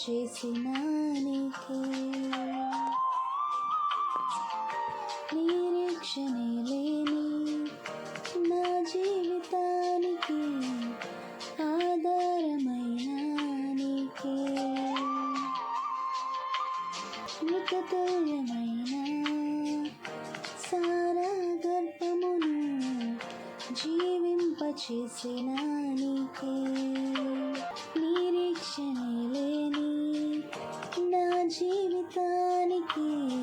చేసినానికి నిరీక్షణే లేని నా జీవితానికి ఆధారమైన మృతతుల్యమైన సారా గర్భమును జీవింపచేసిన నీకే কি